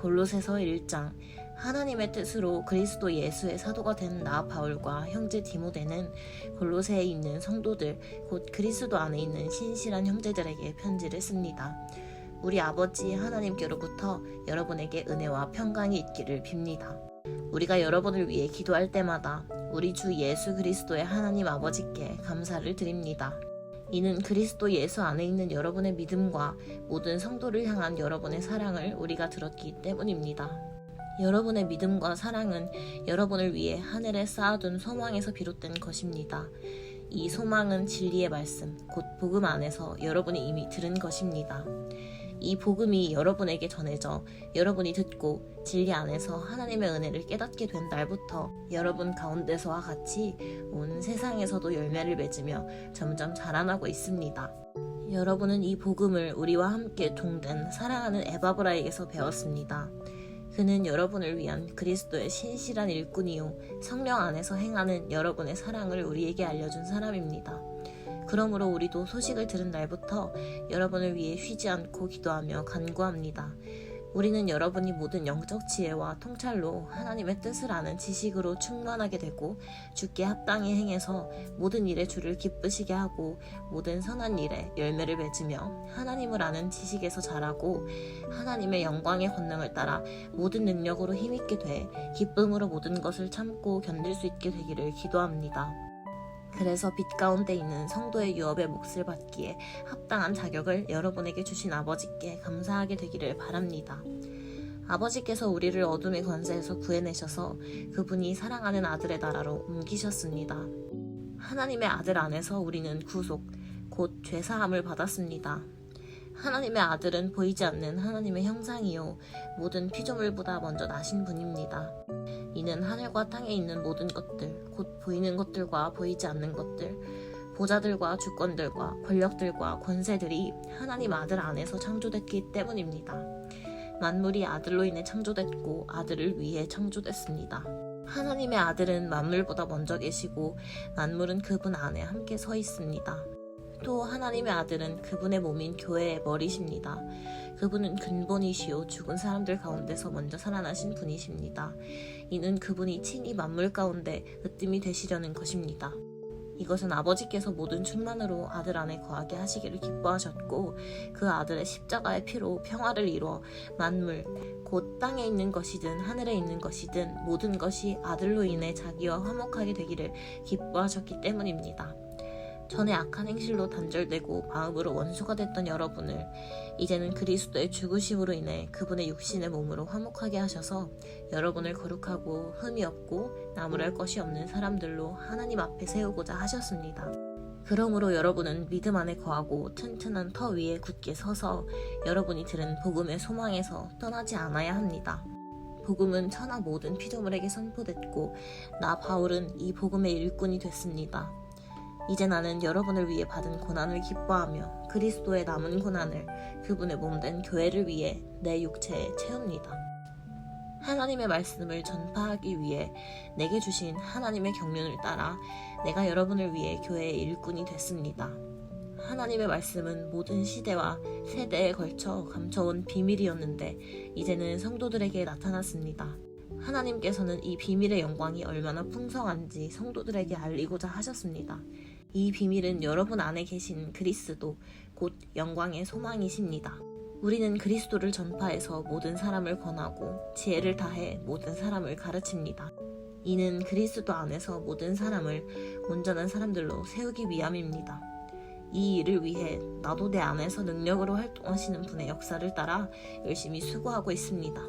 골로새서 1장 하나님의 뜻으로 그리스도 예수의 사도가 된 나 바울과 형제 디모데는 골로새에 있는 성도들 곧 그리스도 안에 있는 신실한 형제들에게 편지를 씁니다. 우리 아버지 하나님께로부터 여러분에게 은혜와 평강이 있기를 빕니다. 우리가 여러분을 위해 기도할 때마다 우리 주 예수 그리스도의 하나님 아버지께 감사를 드립니다. 이는 그리스도 예수 안에 있는 여러분의 믿음과 모든 성도를 향한 여러분의 사랑을 우리가 들었기 때문입니다. 여러분의 믿음과 사랑은 여러분을 위해 하늘에 쌓아둔 소망에서 비롯된 것입니다. 이 소망은 진리의 말씀, 곧 복음 안에서 여러분이 이미 들은 것입니다. 이 복음이 여러분에게 전해져 여러분이 듣고 진리 안에서 하나님의 은혜를 깨닫게 된 날부터 여러분 가운데서와 같이 온 세상에서도 열매를 맺으며 점점 자라나고 있습니다. 여러분은 이 복음을 우리와 함께 동된 사랑하는 에바브라에게서 배웠습니다. 그는 여러분을 위한 그리스도의 신실한 일꾼이요 성령 안에서 행하는 여러분의 사랑을 우리에게 알려준 사람입니다. 그러므로 우리도 소식을 들은 날부터 여러분을 위해 쉬지 않고 기도하며 간구합니다. 우리는 여러분이 모든 영적 지혜와 통찰로 하나님의 뜻을 아는 지식으로 충만하게 되고 주께 합당히 행해서 모든 일에 주를 기쁘시게 하고 모든 선한 일에 열매를 맺으며 하나님을 아는 지식에서 자라고 하나님의 영광의 권능을 따라 모든 능력으로 힘있게 돼 기쁨으로 모든 것을 참고 견딜 수 있게 되기를 기도합니다. 그래서 빛 가운데 있는 성도의 유업의 몫을 받기에 합당한 자격을 여러분에게 주신 아버지께 감사하게 되기를 바랍니다. 아버지께서 우리를 어둠의 권세에서 구해내셔서 그분이 사랑하는 아들의 나라로 옮기셨습니다. 하나님의 아들 안에서 우리는 구속, 곧 죄사함을 받았습니다. 하나님의 아들은 보이지 않는 하나님의 형상이요 모든 피조물보다 먼저 나신 분입니다. 이는 하늘과 땅에 있는 모든 것들, 곧 보이는 것들과 보이지 않는 것들, 보자들과 주권들과 권력들과 권세들이 하나님 아들 안에서 창조됐기 때문입니다. 만물이 아들로 인해 창조됐고 아들을 위해 창조됐습니다. 하나님의 아들은 만물보다 먼저 계시고 만물은 그분 안에 함께 서 있습니다. 또 하나님의 아들은 그분의 몸인 교회의 머리십니다. 그분은 근본이시요 죽은 사람들 가운데서 먼저 살아나신 분이십니다. 이는 그분이 친히 만물 가운데 으뜸이 되시려는 것입니다. 이것은 아버지께서 모든 충만으로 아들 안에 거하게 하시기를 기뻐하셨고 그 아들의 십자가의 피로 평화를 이루어 만물 곧 땅에 있는 것이든 하늘에 있는 것이든 모든 것이 아들로 인해 자기와 화목하게 되기를 기뻐하셨기 때문입니다. 전에 악한 행실로 단절되고 마음으로 원수가 됐던 여러분을 이제는 그리스도의 죽으심으로 인해 그분의 육신의 몸으로 화목하게 하셔서 여러분을 거룩하고 흠이 없고 나무랄 것이 없는 사람들로 하나님 앞에 세우고자 하셨습니다. 그러므로 여러분은 믿음 안에 거하고 튼튼한 터 위에 굳게 서서 여러분이 들은 복음의 소망에서 떠나지 않아야 합니다. 복음은 천하 모든 피조물에게 선포됐고 나 바울은 이 복음의 일꾼이 됐습니다. 이제 나는 여러분을 위해 받은 고난을 기뻐하며 그리스도의 남은 고난을 그분의 몸된 교회를 위해 내 육체에 채웁니다. 하나님의 말씀을 전파하기 위해 내게 주신 하나님의 경륜을 따라 내가 여러분을 위해 교회의 일꾼이 됐습니다. 하나님의 말씀은 모든 시대와 세대에 걸쳐 감춰온 비밀이었는데 이제는 성도들에게 나타났습니다. 하나님께서는 이 비밀의 영광이 얼마나 풍성한지 성도들에게 알리고자 하셨습니다. 이 비밀은 여러분 안에 계신 그리스도, 곧 영광의 소망이십니다. 우리는 그리스도를 전파해서 모든 사람을 권하고 지혜를 다해 모든 사람을 가르칩니다. 이는 그리스도 안에서 모든 사람을 온전한 사람들로 세우기 위함입니다. 이 일을 위해 나도 내 안에서 능력으로 활동하시는 분의 역사를 따라 열심히 수고하고 있습니다.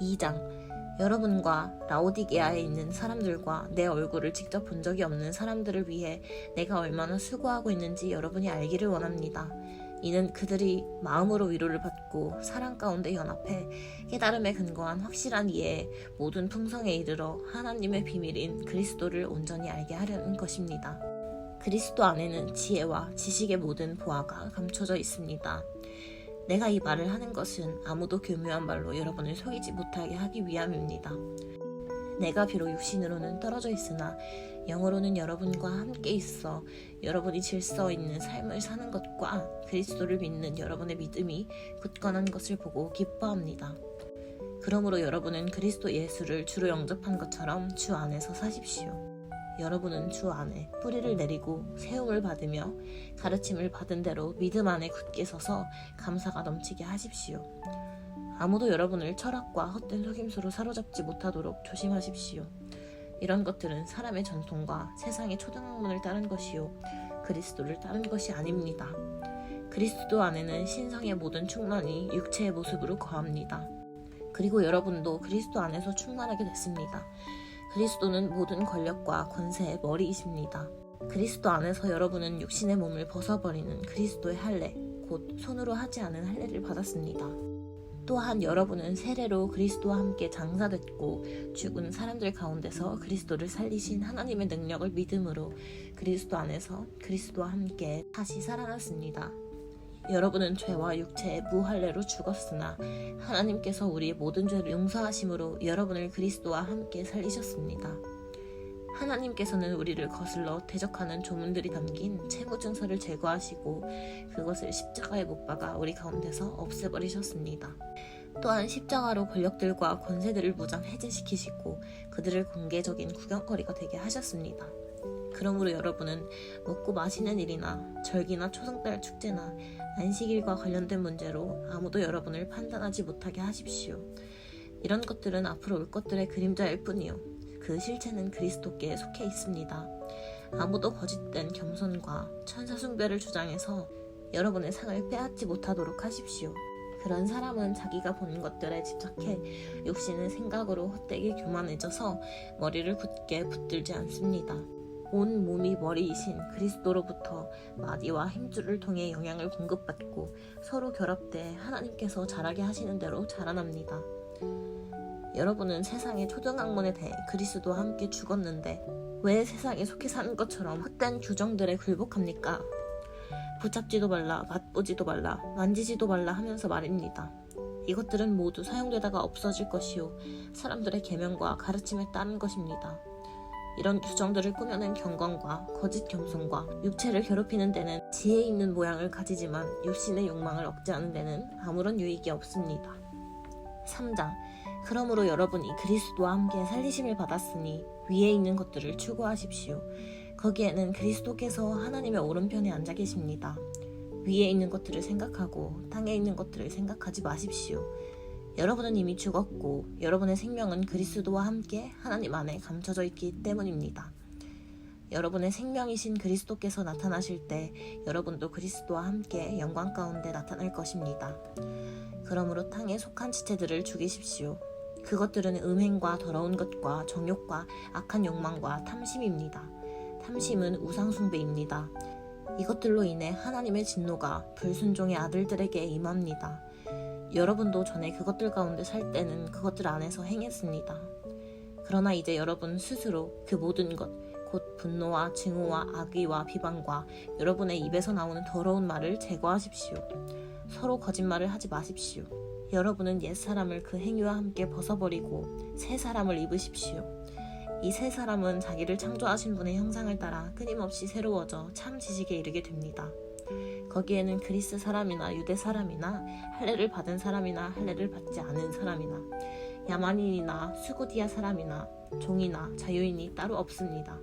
2장 여러분과 라오디게아에 있는 사람들과 내 얼굴을 직접 본 적이 없는 사람들을 위해 내가 얼마나 수고하고 있는지 여러분이 알기를 원합니다. 이는 그들이 마음으로 위로를 받고 사랑 가운데 연합해 깨달음에 근거한 확실한 이해에 모든 풍성에 이르러 하나님의 비밀인 그리스도를 온전히 알게 하려는 것입니다. 그리스도 안에는 지혜와 지식의 모든 보화가 감춰져 있습니다. 내가 이 말을 하는 것은 아무도 교묘한 말로 여러분을 속이지 못하게 하기 위함입니다. 내가 비록 육신으로는 떨어져 있으나 영으로는 여러분과 함께 있어 여러분이 질서 있는 삶을 사는 것과 그리스도를 믿는 여러분의 믿음이 굳건한 것을 보고 기뻐합니다. 그러므로 여러분은 그리스도 예수를 주로 영접한 것처럼 주 안에서 사십시오. 여러분은 주 안에 뿌리를 내리고 세움을 받으며 가르침을 받은 대로 믿음 안에 굳게 서서 감사가 넘치게 하십시오. 아무도 여러분을 철학과 헛된 속임수로 사로잡지 못하도록 조심하십시오. 이런 것들은 사람의 전통과 세상의 초등학문을 따른 것이요 그리스도를 따른 것이 아닙니다. 그리스도 안에는 신성의 모든 충만이 육체의 모습으로 거합니다. 그리고 여러분도 그리스도 안에서 충만하게 됐습니다. 그리스도는 모든 권력과 권세의 머리이십니다. 그리스도 안에서 여러분은 육신의 몸을 벗어버리는 그리스도의 할례, 곧 손으로 하지 않은 할례를 받았습니다. 또한 여러분은 세례로 그리스도와 함께 장사됐고 죽은 사람들 가운데서 그리스도를 살리신 하나님의 능력을 믿음으로 그리스도 안에서 그리스도와 함께 다시 살아났습니다. 여러분은 죄와 육체의 무할례로 죽었으나 하나님께서 우리의 모든 죄를 용서하심으로 여러분을 그리스도와 함께 살리셨습니다. 하나님께서는 우리를 거슬러 대적하는 조문들이 담긴 채무 증서를 제거하시고 그것을 십자가에 못 박아 우리 가운데서 없애버리셨습니다. 또한 십자가로 권력들과 권세들을 무장 해제시키시고 그들을 공개적인 구경거리가 되게 하셨습니다. 그러므로 여러분은 먹고 마시는 일이나 절기나 초승달 축제나 안식일과 관련된 문제로 아무도 여러분을 판단하지 못하게 하십시오. 이런 것들은 앞으로 올 것들의 그림자일 뿐이요. 그 실체는 그리스도께 속해 있습니다. 아무도 거짓된 겸손과 천사숭배를 주장해서 여러분의 상을 빼앗지 못하도록 하십시오. 그런 사람은 자기가 보는 것들에 집착해 욕심의 생각으로 헛되게 교만해져서 머리를 굳게 붙들지 않습니다. 온 몸이 머리이신 그리스도로부터 마디와 힘줄을 통해 영향을 공급받고 서로 결합돼 하나님께서 자라게 하시는 대로 자라납니다. 여러분은 세상의 초등학문에 대해 그리스도와 함께 죽었는데 왜 세상에 속해 사는 것처럼 헛된 규정들에 굴복합니까? 붙잡지도 말라, 맛보지도 말라, 만지지도 말라 하면서 말입니다. 이것들은 모두 사용되다가 없어질 것이요 사람들의 계명과 가르침에 따른 것입니다. 이런 규정들을 꾸며낸 경건과 거짓 겸손과 육체를 괴롭히는 데는 지혜 있는 모양을 가지지만 육신의 욕망을 억제하는 데는 아무런 유익이 없습니다. 3장 그러므로 여러분이 그리스도와 함께 살리심을 받았으니 위에 있는 것들을 추구하십시오. 거기에는 그리스도께서 하나님의 오른편에 앉아 계십니다. 위에 있는 것들을 생각하고 땅에 있는 것들을 생각하지 마십시오. 여러분은 이미 죽었고 여러분의 생명은 그리스도와 함께 하나님 안에 감춰져 있기 때문입니다. 여러분의 생명이신 그리스도께서 나타나실 때 여러분도 그리스도와 함께 영광 가운데 나타날 것입니다. 그러므로 땅에 속한 지체들을 죽이십시오. 그것들은 음행과 더러운 것과 정욕과 악한 욕망과 탐심입니다. 탐심은 우상숭배입니다. 이것들로 인해 하나님의 진노가 불순종의 아들들에게 임합니다. 여러분도 전에 그것들 가운데 살 때는 그것들 안에서 행했습니다. 그러나 이제 여러분 스스로 그 모든 것, 곧 분노와 증오와 악의와 비방과 여러분의 입에서 나오는 더러운 말을 제거하십시오. 서로 거짓말을 하지 마십시오. 여러분은 옛 사람을 그 행위와 함께 벗어버리고 새 사람을 입으십시오. 이 새 사람은 자기를 창조하신 분의 형상을 따라 끊임없이 새로워져 참 지식에 이르게 됩니다. 거기에는 그리스 사람이나 유대 사람이나 할례를 받은 사람이나 할례를 받지 않은 사람이나 야만인이나 수구디아 사람이나 종이나 자유인이 따로 없습니다.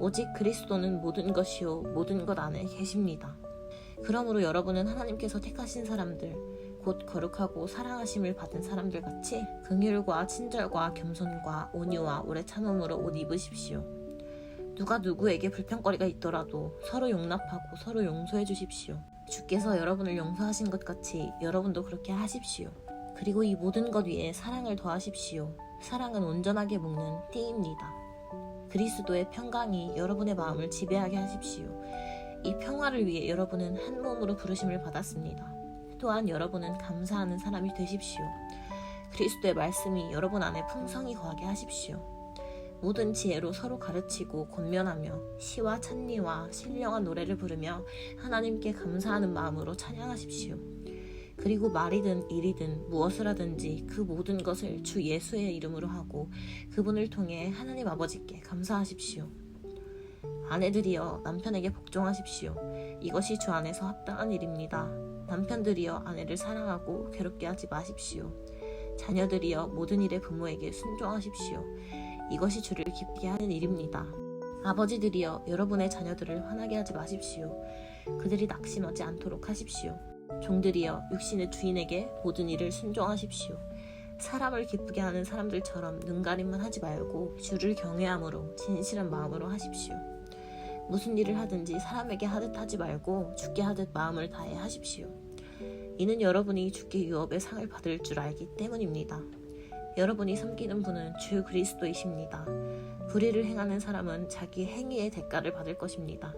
오직 그리스도는 모든 것이요 모든 것 안에 계십니다. 그러므로 여러분은 하나님께서 택하신 사람들 곧 거룩하고 사랑하심을 받은 사람들 같이 긍휼과 친절과 겸손과 온유와 오래 참음으로 옷 입으십시오. 누가 누구에게 불평거리가 있더라도 서로 용납하고 서로 용서해 주십시오. 주께서 여러분을 용서하신 것 같이 여러분도 그렇게 하십시오. 그리고 이 모든 것 위에 사랑을 더하십시오. 사랑은 온전하게 묶는 띠입니다. 그리스도의 평강이 여러분의 마음을 지배하게 하십시오. 이 평화를 위해 여러분은 한 몸으로 부르심을 받았습니다. 또한 여러분은 감사하는 사람이 되십시오. 그리스도의 말씀이 여러분 안에 풍성히 거하게 하십시오. 모든 지혜로 서로 가르치고 권면하며 시와 찬미와 신령한 노래를 부르며 하나님께 감사하는 마음으로 찬양하십시오. 그리고 말이든 일이든 무엇을 하든지 그 모든 것을 주 예수의 이름으로 하고 그분을 통해 하나님 아버지께 감사하십시오. 아내들이여 남편에게 복종하십시오. 이것이 주 안에서 합당한 일입니다. 남편들이여 아내를 사랑하고 괴롭게 하지 마십시오. 자녀들이여 모든 일에 부모에게 순종하십시오. 이것이 주를 기쁘게 하는 일입니다. 아버지들이여 여러분의 자녀들을 화나게 하지 마십시오. 그들이 낙심하지 않도록 하십시오. 종들이여 육신의 주인에게 모든 일을 순종하십시오. 사람을 기쁘게 하는 사람들처럼 눈가림만 하지 말고 주를 경외함으로 진실한 마음으로 하십시오. 무슨 일을 하든지 사람에게 하듯 하지 말고 주께 하듯 마음을 다해 하십시오. 이는 여러분이 주께 유업의 상을 받을 줄 알기 때문입니다. 여러분이 섬기는 분은 주 그리스도이십니다. 불의를 행하는 사람은 자기 행위의 대가를 받을 것입니다.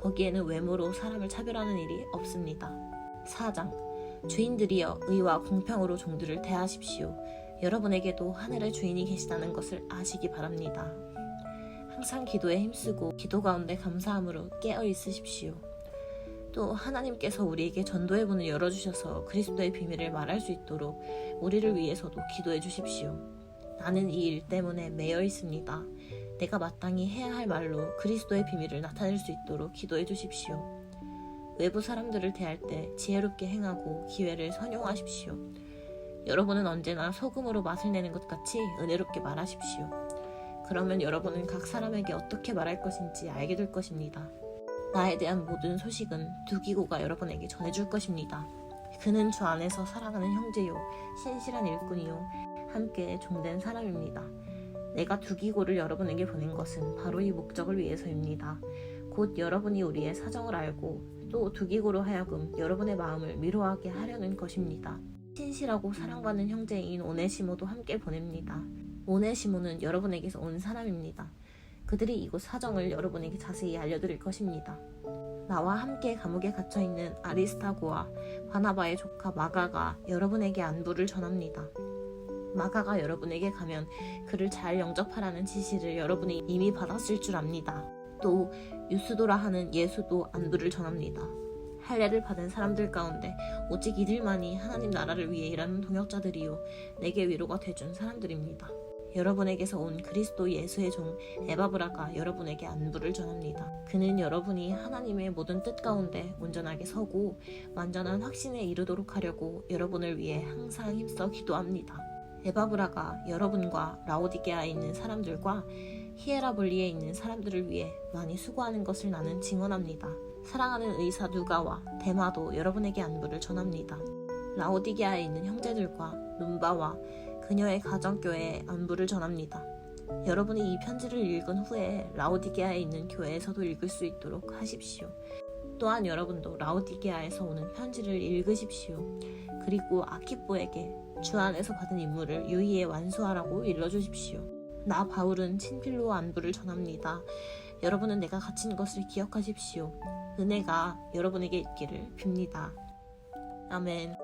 거기에는 외모로 사람을 차별하는 일이 없습니다. 4장 주인들이여 의와 공평으로 종들을 대하십시오. 여러분에게도 하늘의 주인이 계시다는 것을 아시기 바랍니다. 항상 기도에 힘쓰고 기도 가운데 감사함으로 깨어 있으십시오. 또 하나님께서 우리에게 전도의 문을 열어주셔서 그리스도의 비밀을 말할 수 있도록 우리를 위해서도 기도해 주십시오. 나는 이 일 때문에 매여 있습니다. 내가 마땅히 해야 할 말로 그리스도의 비밀을 나타낼 수 있도록 기도해 주십시오. 외부 사람들을 대할 때 지혜롭게 행하고 기회를 선용하십시오. 여러분은 언제나 소금으로 맛을 내는 것 같이 은혜롭게 말하십시오. 그러면 여러분은 각 사람에게 어떻게 말할 것인지 알게 될 것입니다. 나에 대한 모든 소식은 두기고가 여러분에게 전해줄 것입니다. 그는 주 안에서 사랑하는 형제요, 신실한 일꾼이요, 함께 종된 사람입니다. 내가 두기고를 여러분에게 보낸 것은 바로 이 목적을 위해서입니다. 곧 여러분이 우리의 사정을 알고 또 두기고로 하여금 여러분의 마음을 위로하게 하려는 것입니다. 신실하고 사랑받는 형제인 오네시모도 함께 보냅니다. 오네시모는 여러분에게서 온 사람입니다. 그들이 이곳 사정을 여러분에게 자세히 알려드릴 것입니다. 나와 함께 감옥에 갇혀 있는 아리스타고와 바나바의 조카 마가가 여러분에게 안부를 전합니다. 마가가 여러분에게 가면 그를 잘 영접하라는 지시를 여러분이 이미 받았을 줄 압니다. 또 유스도라 하는 예수도 안부를 전합니다. 할례를 받은 사람들 가운데 오직 이들만이 하나님 나라를 위해 일하는 동역자들이요 내게 위로가 돼준 사람들입니다. 여러분에게서 온 그리스도 예수의 종 에바브라가 여러분에게 안부를 전합니다. 그는 여러분이 하나님의 모든 뜻 가운데 온전하게 서고 완전한 확신에 이르도록 하려고 여러분을 위해 항상 힘써 기도합니다. 에바브라가 여러분과 라오디게아에 있는 사람들과 히에라볼리에 있는 사람들을 위해 많이 수고하는 것을 나는 증언합니다. 사랑하는 의사 누가와 데마도 여러분에게 안부를 전합니다. 라오디게아에 있는 형제들과 눈바와 그녀의 가정교회에 안부를 전합니다. 여러분이 이 편지를 읽은 후에 라오디게아에 있는 교회에서도 읽을 수 있도록 하십시오. 또한 여러분도 라오디게아에서 오는 편지를 읽으십시오. 그리고 아키뽀에게 주 안에서 받은 임무를 유의에 완수하라고 일러주십시오. 나 바울은 친필로 안부를 전합니다. 여러분은 내가 갇힌 것을 기억하십시오. 은혜가 여러분에게 있기를 빕니다. 아멘.